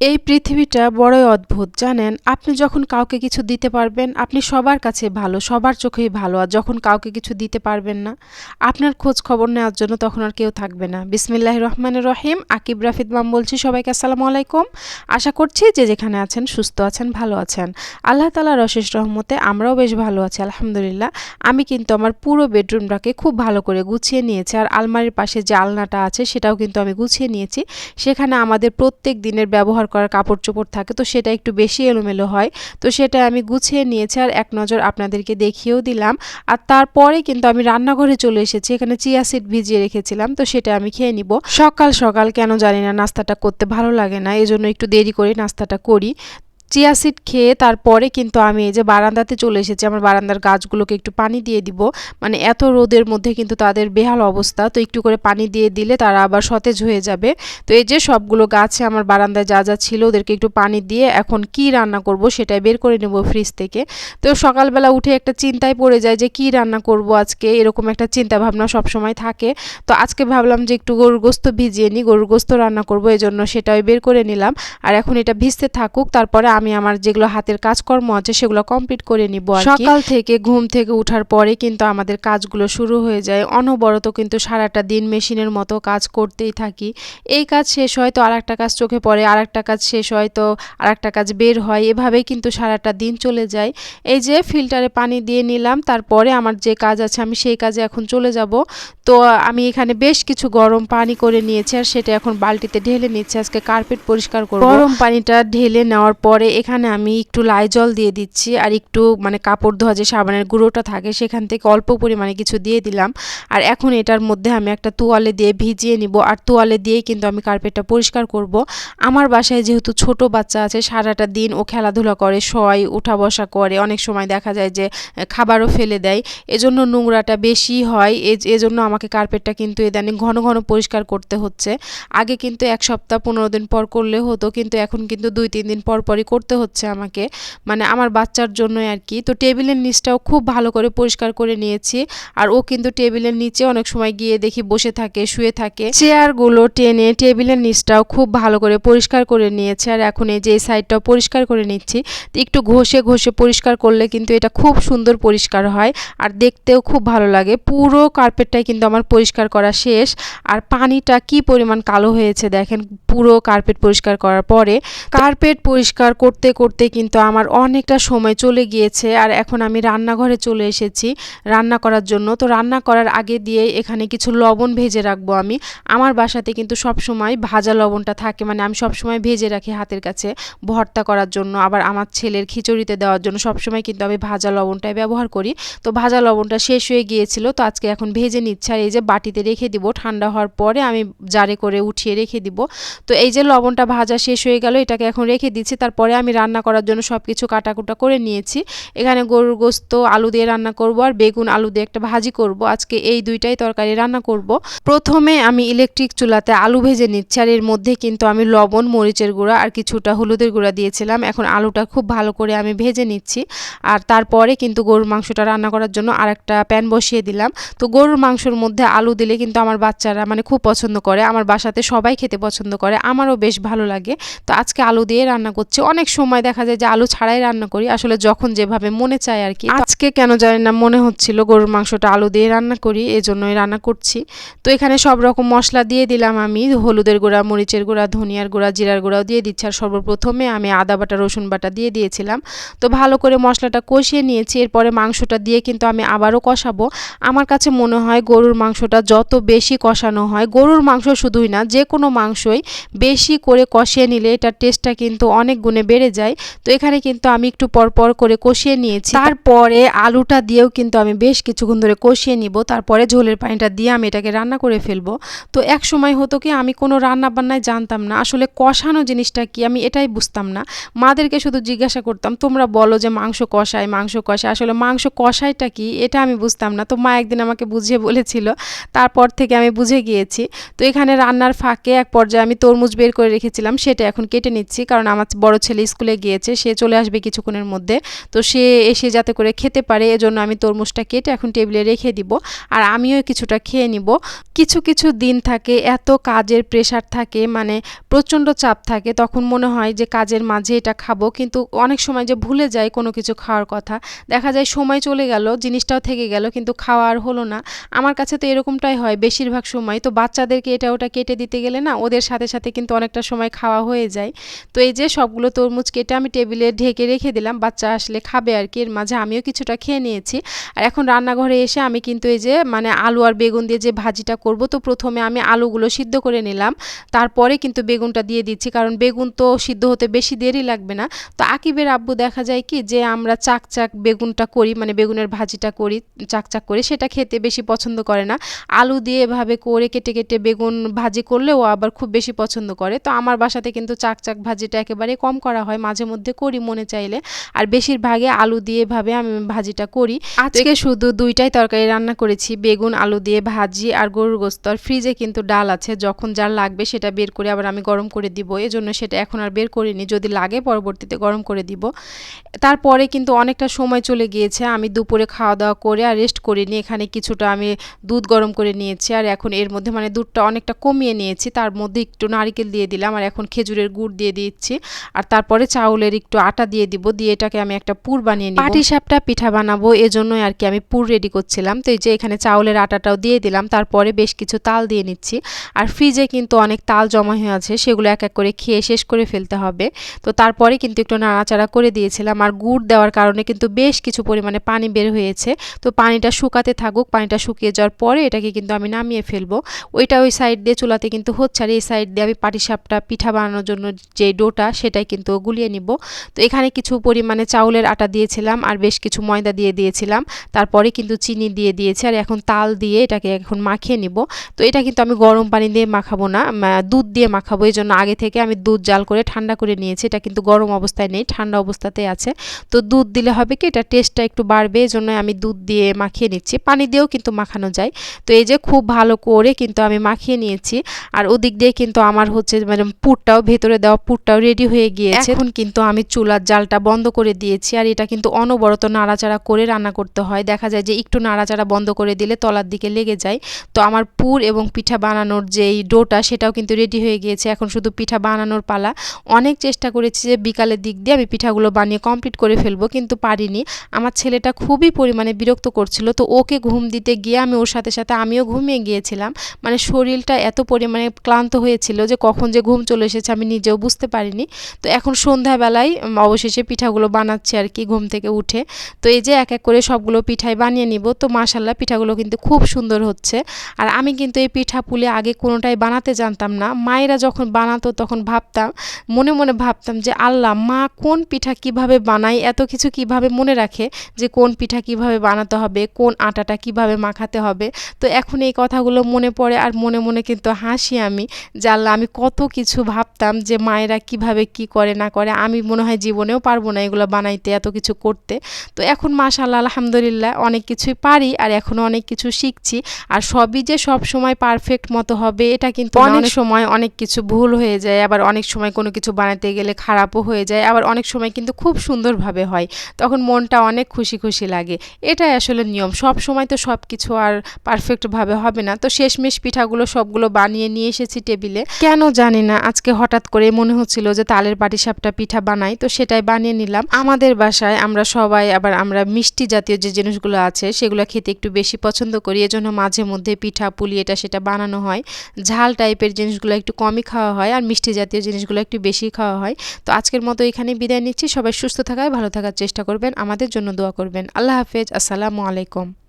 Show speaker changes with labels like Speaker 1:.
Speaker 1: এই পৃথিবীটা বড়ই অদ্ভুত, জানেন? আপনি যখন কাউকে কিছু দিতে পারবেন, আপনি সবার কাছে ভালো, সবার চোখেই ভালো, আর যখন কাউকে কিছু দিতে পারবেন না, আপনার খোঁজ খবর নেওয়ার জন্য তখন আর কেউ থাকবে না। বিসমিল্লাহ রহমানের রহিম, আকিব রাফিদ মাম বলছি সবাইকে আসসালামু আলাইকুম। আশা করছি যে যেখানে আছেন, সুস্থ আছেন, ভালো আছেন। আল্লাহ তালার অশেষ রহমতে আমরাও বেশ ভালো আছি, আলহামদুলিল্লাহ। আমি কিন্তু আমার পুরো বেডরুমটাকে খুব ভালো করে গুছিয়ে নিয়েছি, আর আলমারির পাশে যে আলনাটা আছে, সেটাও কিন্তু আমি গুছিয়ে নিয়েছি। সেখানে আমাদের প্রত্যেক দিনের ব্যবহার করার কাপড় চোপড় থাকে, তো সেটা একটু বেশি এলোমেলো হয়। তো সেটা আমি গুছিয়ে নিয়েছি আর এক নজর আপনাদেরকে দেখিয়েও দিলাম। আর তারপরে কিন্তু আমি রান্নাঘরে চলে এসেছি, এখানে চিয়া সিড ভিজিয়ে রেখেছিলাম, তো সেটা আমি খেয়ে নিব। সকাল সকাল কেন জানি না নাস্তাটা করতে ভালো লাগে না, এজন্য একটু দেরি করে নাস্তাটা করি। চিয়া সিড খেয়ে তারপরে কিন্তু আমি এই যে বারান্দাতে চলে এসেছি, আমার বারান্দার গাছগুলোকে একটু পানি দিয়ে দিব। মানে এত রোদের মধ্যে কিন্তু তাদের বেহাল অবস্থা, তো একটু করে পানি দিয়ে দিলে তারা আবার সতেজ হয়ে যাবে। তো এই যে সবগুলো গাছে আমার বারান্দায় যা যা ছিল ওদেরকে একটু পানি দিয়ে এখন কি রান্না করব সেটাই বের করে নেব ফ্রিজ থেকে। তো সকালবেলা উঠে একটা চিন্তায় পড়ে যায় যে কি রান্না করব আজকে, এরকম একটা চিন্তা ভাবনা সবসময় থাকে। তো আজকে ভাবলাম যে একটু গরুর গোস্ত ভিজিয়ে নিই, গরুর গোস্ত রান্না করব এই জন্য সেটাই বের করে নিলাম। আর এখন এটা ভিজতে থাকুক, তারপরে আমি আমার যেগুলো হাতের কাজকর্ম আছে সেগুলো কমপ্লিট করে নিব সকাল থেকে ঘুম থেকে উঠার পরে কিন্তু আমাদের কাজগুলো শুরু হয়ে যায়। অনবরত কিন্তু সারাটা দিন মেশিনের মতো কাজ করতেই থাকি। এই কাজ শেষ হয় তো আরেকটা কাজ চোখে পড়ে আরেকটা কাজ শেষ হয় তো আরেকটা কাজ বের হয়। এভাবেই কিন্তু সারাটা দিন চলে যায়। এই যে ফিল্টারে পানি দিয়ে নিলাম তারপরে আমার যে কাজ আছে আমি সেই কাজে এখন চলে যাব। তো আমি এখানে বেশ কিছু গরম পানি করে নিয়েছি আর সেটা এখন বালতিতে ঢেলে নিচ্ছি। আজকে কার্পেট পরিষ্কার করব। গরম পানিটা ঢেলে নেওয়ার পরে এখানে আমি একটু লাই জল দিয়ে দিচ্ছি আর একটু মানে কাপড় ধোয়া যে সাবানের গুঁড়োটা থাকে সেখান থেকে অল্প পরিমাণে কিছু দিয়ে দিলাম। আর এখন এটার মধ্যে আমি একটা তোয়ালে দিয়ে ভিজিয়ে নিব আর তোয়ালে দিয়েই কিন্তু আমি কার্পেটটা পরিষ্কার করব। আমার বাসায় যেহেতু ছোট বাচ্চা আছে, সারাটা দিন ও খেলাধুলা করে, শয়, উঠা বসা করে, অনেক সময় দেখা যায় যে খাবারও ফেলে দেয়। এজন্য নোংরাটা বেশি হয় এজন্য আমাকে কার্পেটটা কিন্তু এদানি ঘন ঘন পরিষ্কার করতে হচ্ছে। আগে কিন্তু এক সপ্তাহ পনেরো দিন পর করলে হতো, কিন্তু এখন কিন্তু দুই, তিন দিন পর পরই করতে হচ্ছে আমাকে। মানে আমার বাচ্চার জন্যই আর কি। তো টেবিলের নিচটাও খুব ভালো করে পরিষ্কার করে নিয়েছি। আর ও কিন্তু টেবিলের নিচে অনেক সময় গিয়ে দেখি বসে থাকে, শুয়ে থাকে। চেয়ারগুলো টেনে টেবিলের নিচটাও খুব ভালো করে পরিষ্কার করে নিয়েছে। আর এখন এই যে এই সাইডটাও পরিষ্কার করে নিচ্ছি। একটু ঘষে ঘষে পরিষ্কার করলে কিন্তু এটা খুব সুন্দর পরিষ্কার হয়। আর দেখতেও খুব ভালো লাগে। পুরো কার্পেটটাই কিন্তু আমার পরিষ্কার করা শেষ। আর পানিটা কি পরিমাণ কালো হয়েছে দেখেন। পুরো কার্পেট পরিষ্কার করার পরে। কার্পেট পরিষ্কার করতে করতে কিন্তু আমার অনেকটা সময় চলে গিয়েছে আর এখন আমি রান্নাঘরে চলে এসেছি রান্না করার জন্য। তো রান্না করার আগে দিয়ে এখানে কিছু লবণ ভেজে রাখব আমি। আমার বাসাতে কিন্তু সব সময় ভাজা লবণটা থাকে মানে আমি সব সময় ভেজে রাখি হাতের কাছে ভর্তা করার জন্য। আবার আমার ছেলের খিচুড়িতে দেওয়ার জন্য সব সময় কিন্তু আমি ভাজা লবণটাই ব্যবহার করি। তো ভাজা লবণটা শেষ হয়ে গিয়েছিল, তো আজকে এখন ভেজে নিচ্ছে আর এই যে বাটিতে রেখে দিব, ঠান্ডা হওয়ার পরে আমি জারে করে উঠিয়ে রেখে দিব। তো এই যে লবণটা ভাজা শেষ হয়ে গেল, এটাকে এখন রেখে দিচ্ছি, তারপরে আমি রান্না করার জন্য সব কিছু কাটাকুটা করে নিয়েছি। এখানে গরুর গোস্ত, আলু দিয়ে রান্না করব আর বেগুন, আলু দিয়ে একটা ভাজি করব। আজকে এই দুইটাই তরকারি রান্না করব। প্রথমে আমি ইলেকট্রিক চুলাতে আলু ভেজে নিচ্ছি আর এর মধ্যে কিন্তু আমি লবণ, মরিচের গুঁড়া আর কিছুটা হলুদের গুঁড়া দিয়েছিলাম। এখন আলুটা খুব ভালো করে আমি ভেজে নিচ্ছি আর তারপরে কিন্তু গরুর মাংসটা রান্না করার জন্য আর একটা প্যান বসিয়ে দিলাম। তো গরুর মাংসর মধ্যে আলু দিলে কিন্তু আমার বাচ্চারা মানে খুব পছন্দ করে। আমার বাসাতে সবাই খেতে পছন্দ করে। আমারও বেশ ভালো লাগে। তো আজকে আলু দিয়ে রান্না করছি। অনেক সময় দেখা যায় যে আলু ছাড়াই রান্না করি, আসলে যখন যেভাবে মনে চায় আর কি। আজকে কেন জানি না মনে হচ্ছিল গরুর মাংসটা আলু দিয়ে রান্না করি এই জন্যই রান্না করছি। তো এখানে সব রকম মশলা দিয়ে দিলাম আমি, হলুদের গুঁড়া, মরিচের গুঁড়া, ধনিয়ার গুঁড়া, জিরার গুঁড়াও দিয়ে দিচ্ছি আর সর্বপ্রথমে আমি আদা বাটা, রসুন বাটা দিয়ে দিয়েছিলাম। তো ভালো করে মশলাটা কষিয়ে নিয়েছি, এরপরে মাংসটা দিয়ে কিন্তু আমি আবারও কষাবো। আমার কাছে মনে হয় গরুর মাংসটা যত বেশি কষানো হয়, গরুর মাংস শুধুই না যে কোনো মাংসই বেশি করে কষিয়ে নিলে এটার টেস্টটা কিন্তু অনেক গুণে বেড়ে যায়। তো এখানে কিন্তু আমি একটু পরপর করে কষিয়ে নিয়েছি। তারপরে আলুটা দিয়েও কিন্তু আমি বেশ কিছুক্ষণ ধরে কষিয়ে নিব। তারপরে ঝোলের পানিটা দিয়ে আমি এটাকে রান্না করে ফেলব। তো এক সময় হতো কি আমি কোনো রান্না বান্নায় জানতাম না। আসলে কষানো জিনিসটা কি আমি এটাই বুঝতাম না। মাদেরকে শুধু জিজ্ঞাসা করতাম তোমরা বলো যে মাংস কষায় মাংস কষায়। আসলে মাংস কষাইটা কি এটা আমি বুঝতাম না। তো মা একদিন আমাকে বুঝিয়ে বলেছিল। তারপর থেকে আমি বুঝে গিয়েছি। তো এখানে রান্নার ফাঁকে এক পর্যায়ে আমি তরমুজ বের করে রেখেছিলাম। সেটা এখন কেটে নিচ্ছি কারণ আমার বড় ছেলে ছেলে স্কুলে গিয়েছে, সে চলে আসবে কিছুক্ষণের মধ্যে। তো সে এসে যাতে করে খেতে পারে, এজন্য আমি তরমুজটা কেটে এখন টেবিলে রেখে দিব আর আমিও কিছুটা খেয়ে নিব। কিছু কিছু দিন থাকে, এত কাজের প্রেশার থাকে মানে প্রচণ্ড চাপ থাকে, তখন মনে হয় যে কাজের মাঝে এটা খাব, কিন্তু অনেক সময় যে ভুলে যায় কোনো কিছু খাওয়ার কথা। দেখা যায় সময় চলে গেল, জিনিসটাও থেকে গেল, কিন্তু খাওয়া আর হলো না। আমার কাছে তো এরকমটাই হয় বেশিরভাগ সময়, তো বাচ্চাদেরকে এটা ওটা কেটে দিতে গেলে না, ওদের সাথে সাথে কিন্তু অনেকটা সময় খাওয়া হয়ে যায়। তো এই যে সবগুলো তরমুজ কেটে আমি টেবিলে ঢেকে রেখে দিলাম। বাচ্চা আসলে খাবে আর কি, এর মাঝে আমিও কিছুটা খেয়ে নিয়েছি। আর এখন রান্নাঘরে এসে আমি কিন্তু এই যে মানে আলু আর বেগুন দিয়ে যে ভাজিটা করব, তো প্রথমে আমি আলুগুলো সিদ্ধ করে নিলাম। তারপরে কিন্তু বেগুনটা দিয়ে দিচ্ছি, কারণ বেগুন তো সিদ্ধ হতে বেশি দেরি লাগবে না। তো আকিবের আব্বু দেখা যায় কি, যে আমরা চাক চাক বেগুনটা করি মানে বেগুনের ভাজিটা করি চাক চাক করে, সেটা খেতে বেশি পছন্দ করে না। আলু দিয়ে এভাবে করে কেটে কেটে বেগুন ভাজি করলে ও আবার খুব বেশি পছন্দ করে। তো আমার বাসাতে কিন্তু চাক চাক ভাজিটা একেবারে কম করা হয় মাঝে মধ্যে করি মনে চাইলে। আর বেশিরভাগে আলু দিয়ে ভাবে আমি ভাজিটা করি। আজকে শুধু দুইটাই তরকারি রান্না করেছি বেগুন আলু দিয়ে ভাজি আর গরুর গোস্ত। আর ফ্রিজে কিন্তু ডাল আছে যখন যার লাগবে সেটা বের করে আবার আমি গরম করে দিব। এজন্য সেটা এখন আর বের করিনি যদি লাগে পরবর্তীতে গরম করে দিব। তারপরে কিন্তু অনেকটা সময় চলে গিয়েছে আমি দুপুরে খাওয়া দাওয়া করে আর রেস্ট করিনি। এখানে কিছুটা আমি দুধ গরম করে নিয়েছি আর এখন এর মধ্যে মানে দুধটা অনেকটা কমিয়ে নিয়েছি। তার মধ্যে একটু নারিকেল দিয়ে দিলাম আর এখন খেজুরের গুড় দিয়ে দিচ্ছি। আর তারপরে চাউলের একটু আটা দিয়ে দিব, দিয়ে এটাকে আমি একটা পুর বানিয়ে নিই পাটি সাপটা পিঠা বানাবো, এজন্যই আর কি আমি পুর রেডি করছিলাম। তো এই যে এখানে চাউলের আটাটাও দিয়ে দিলাম, তারপরে বেশ কিছু তাল দিয়ে নিচ্ছি। আর ফ্রিজে কিন্তু অনেক তাল জমা হয়ে আছে, সেগুলো এক এক করে খেয়ে শেষ করে ফেলতে হবে। তো তারপরে কিন্তু একটু নাড়াচাড়া করে দিয়েছিলাম, আর গুড় দেওয়ার কারণে কিন্তু বেশ কিছু পরিমাণে পানি বের হয়েছে। তো পানিটা শুকাতে থাকুক, পানিটা শুকিয়ে যাওয়ার পরে এটাকে কিন্তু আমি নামিয়ে ফেলব। ওইটা ওই সাইড দিয়ে চুলাতে কিন্তু হচ্ছে, আর এই সাইড দিয়ে আমি পাটিসাপটা পিঠা বানানোর জন্য যে ডোটা, সেটাই কিন্তু গুলিয়ে নিব। তো এখানে কিছু পরিমাণে চাউলের আটা দিয়েছিলাম আর বেশ কিছু ময়দা দিয়ে দিয়েছিলাম। তারপরে কিন্তু চিনি দিয়ে দিয়েছি আর এখন তাল দিয়ে এটাকে এখন মাখিয়ে নিব। তো এটা কিন্তু আমি গরম পানি দিয়ে মাখাবো না দুধ দিয়ে মাখাবো। এই জন্য আগে থেকে আমি দুধ জাল করে ঠান্ডা করে নিয়েছি। এটা কিন্তু গরম অবস্থায় নেই, ঠান্ডা অবস্থাতে আছে। তো দুধ দিলে হবে কি এটা টেস্টটা একটু বাড়বে, এই জন্য আমি দুধ দিয়ে মাখিয়ে নিচ্ছি। পানি দিয়েও কিন্তু মাখানো যায়। তো এই যে খুব ভালো করে কিন্তু আমি মাখিয়ে নিয়েছি। আর ওদিক দিয়ে কিন্তু আমার হচ্ছে মানে পুরটাও, ভেতরে দেওয়া পুরটাও রেডি হয়ে গিয়েছে। এখন কিন্তু আমি চুলার জালটা বন্ধ করে দিয়েছি আর এটা কিন্তু অনবরত নাড়াচাড়া করে রান্না করতে হয়। দেখা যায় যে একটু নাড়াচাড়া বন্ধ করে দিলে তলার দিকে লেগে যায়। তো আমার পুর এবং পিঠা বানানোর যেই ডোটা সেটাও কিন্তু রেডি হয়ে গিয়েছে। এখন শুধু পিঠা বানানোর পালা। অনেক চেষ্টা করেছি যে বিকালের দিক দিয়ে আমি পিঠাগুলো বানিয়ে কমপ্লিট করে ফেলব কিন্তু পারিনি। আমার ছেলেটা খুবই পরিমাণে বিরক্ত করছিল। তো ওকে ঘুম দিতে গিয়ে আমি ওর সাথে সাথে আমিও ঘুমিয়ে গিয়েছিলাম। মানে শরীরটা এত পরিমাণে ক্লান্ত হয়েছিল যে কখন যে ঘুম চলে এসেছে আমি নিজেও বুঝতে পারিনি। তো এখন সন্ধ্যাবেলায় অবশেষে পিঠাগুলো বানাচ্ছে আর কি ঘুম থেকে উঠে। তো এই যে এক এক করে সবগুলো পিঠাই বানিয়ে নিব, তো মাসাল্লাহ পিঠাগুলো কিন্তু খুব সুন্দর হচ্ছে। আর আমি কিন্তু এই পিঠা পুলে আগে কোনোটাই বানাতে জানতাম না। মায়েরা যখন বানাতো তখন ভাবতাম, মনে মনে ভাবতাম যে, আল্লাহ, মা কোন পিঠা কীভাবে বানায়, এত কিছু কীভাবে মনে রাখে যে, কোন পিঠা কীভাবে বানাতে হবে, কোন আটাটা কীভাবে মাখাতে হবে? তো এখন এই কথাগুলো মনে পড়ে আর মনে মনে কিন্তু হাসি আমি যে, আল্লাহ, আমি কত কিছু ভাবতাম যে, মায়েরা কীভাবে কি করে না করে আমি মনে হয় জীবনেও পারব না এগুলো বানাইতে এত কিছু করতে। তো এখন মাশাল্লাহ আলহামদুলিল্লাহ অনেক কিছুই পারি আর এখনও অনেক কিছু শিখছি। আর সবই যে সব সময় পারফেক্ট মতো হবে এটা কিন্তু অনেক সময় অনেক কিছু ভুল হয়ে যায় আবার অনেক সময় কোনো কিছু বানাতে গেলে খারাপও হয়ে যায় আবার অনেক সময় কিন্তু খুব সুন্দরভাবে হয়। তখন মনটা অনেক খুশি খুশি লাগে। এটাই আসলে নিয়ম। সব সময় তো সব কিছু আর পারফেক্টভাবে হবে না। তো শেষমেশ পিঠাগুলো সবগুলো বানিয়ে নিয়ে এসেছি টেবিলে। কেন জানি না আজকে হঠাৎ করে মনে হচ্ছিল যে তালের পাটিসাপটা পিঠা বানাই, তো সেটাই বানিয়ে নিলাম। আমাদের বাসায় আমরা সবাই, আবার আমরা মিষ্টি জাতীয় যে জিনিসগুলো আছে, সেগুলো খেতে একটু বেশি পছন্দ করি। এজন্য মাঝে মধ্যে পিঠা, পুলি এটা সেটা বানানো হয়। ঝাল টাইপের জিনিসগুলো একটু কমই খাওয়া হয়, আর মিষ্টি জাতীয় জিনিসগুলো একটু বেশি খাওয়া হয়। তো আজকের মতো এখানে বিদায় নিচ্ছি। সবাই সুস্থ থাকায় ভালো থাকার চেষ্টা করবেন। আমাদের জন্য দোয়া করবেন। আল্লাহ হাফেজ। আসসালামু আলাইকুম।